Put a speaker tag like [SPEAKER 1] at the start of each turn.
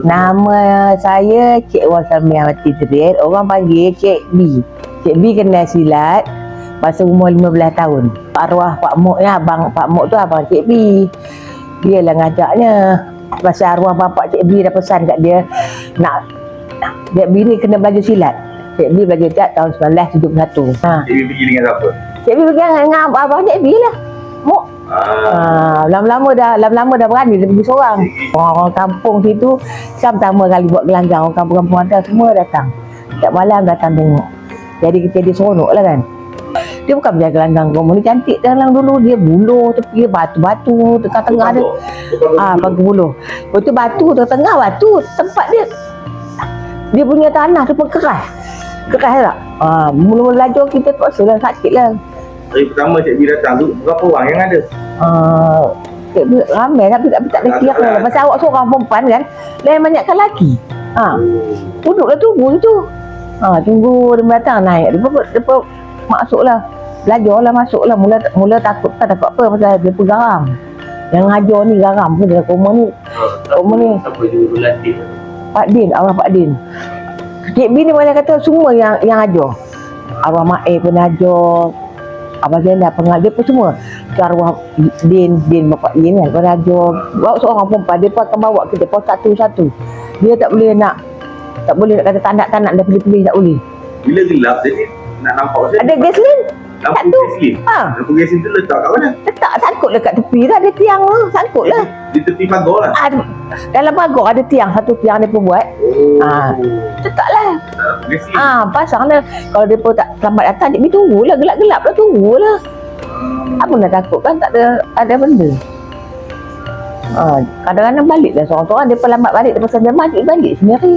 [SPEAKER 1] Nama saya Cik Wan Samia Mati Terit. Orang panggil Cik B. Cik B kenal silat masa umur 15 tahun. Arwah Pak Mok ni, abang Pak Mok tu abang Cik B. Dia lah ngajaknya. Pasal arwah bapak Cik B dah pesan kat dia nak Cik B ni kena belajar silat. Cik B belajar silat tahun 1971. Ha.
[SPEAKER 2] Jadi pergi dengan siapa?
[SPEAKER 1] Cik B pergi dengan abang Cik B lah. Mok
[SPEAKER 2] Ah,
[SPEAKER 1] Ah, lama-lama dah lama-lama dah berani dia pergi seorang. Orang-orang kampung situ saya pertama kali buat gelanggang orang kampung-kampung ada semua datang. Setiap malam datang tengok. Jadi kita dia seronok lah kan. Dia bukan berjaga gelanggang kamu ni cantik dalam dulu dia buluh tepi batu-batu tengah-tengah ada. Ah, pagi buluh. Lepas tu batu tengah-tengah batu tempat dia dia punya tanah tu pun keras. Keras tak? Ah, mula-mula laju kita terpaksa lah sakit lah.
[SPEAKER 2] Hari pertama Cik B datang tu, berapa orang yang ada?
[SPEAKER 1] Uh, ramai tapi tapi tak ada kira lah. Pasal awak seorang perempuan kan, lain banyakkan lelaki. Ha, duduklah tunggu itu. Ha, tunggu dia datang naik. Dia pun dia masuklah. Belajarlah masuklah. Mula mula takut tak takut apa pasal dia pun garam. Yang ngajar ni garam pun dia rumah ni. Rumah ni
[SPEAKER 2] Siapa juru latih?
[SPEAKER 1] Pak Din, arwah Pak Din. Cik B ni boleh kata semua yang yang ajar. Arwah Mae pun ajar. Abang Zainal pengajar pun semua. Ke arwah Din, Din Bapak Din kan pun ajar. Bawa seorang perempuan, dia pun akan bawa kita pos satu-satu. Dia tak boleh nak tak boleh nak kata tandak-tandak dia pilih-pilih tak boleh.
[SPEAKER 2] Bila gelap jadi nak nampak macam
[SPEAKER 1] Ada gasolin?
[SPEAKER 2] Lampu
[SPEAKER 1] tak tu.
[SPEAKER 2] gasolin.
[SPEAKER 1] Ha.
[SPEAKER 2] Lampu gasolin tu letak kat mana?
[SPEAKER 1] Letak sangkut dekat tepi lah. Ada tiang lah. Sangkut lah.
[SPEAKER 2] Di tepi pagar lah.
[SPEAKER 1] Ah, dalam pagar ada tiang. Satu tiang dia pun buat.
[SPEAKER 2] Oh.
[SPEAKER 1] Ah. Letak lah. Ah, pasang lah. Kalau dia pun tak selamat datang, dia pergi tunggulah. Gelap-gelap lah, tunggulah.
[SPEAKER 2] Hmm.
[SPEAKER 1] Apa nak takut kan? Tak ada ada benda. Ah, kadang-kadang balik lah seorang-seorang. Dia pun lambat balik. Dia pesan dia maju balik sendiri.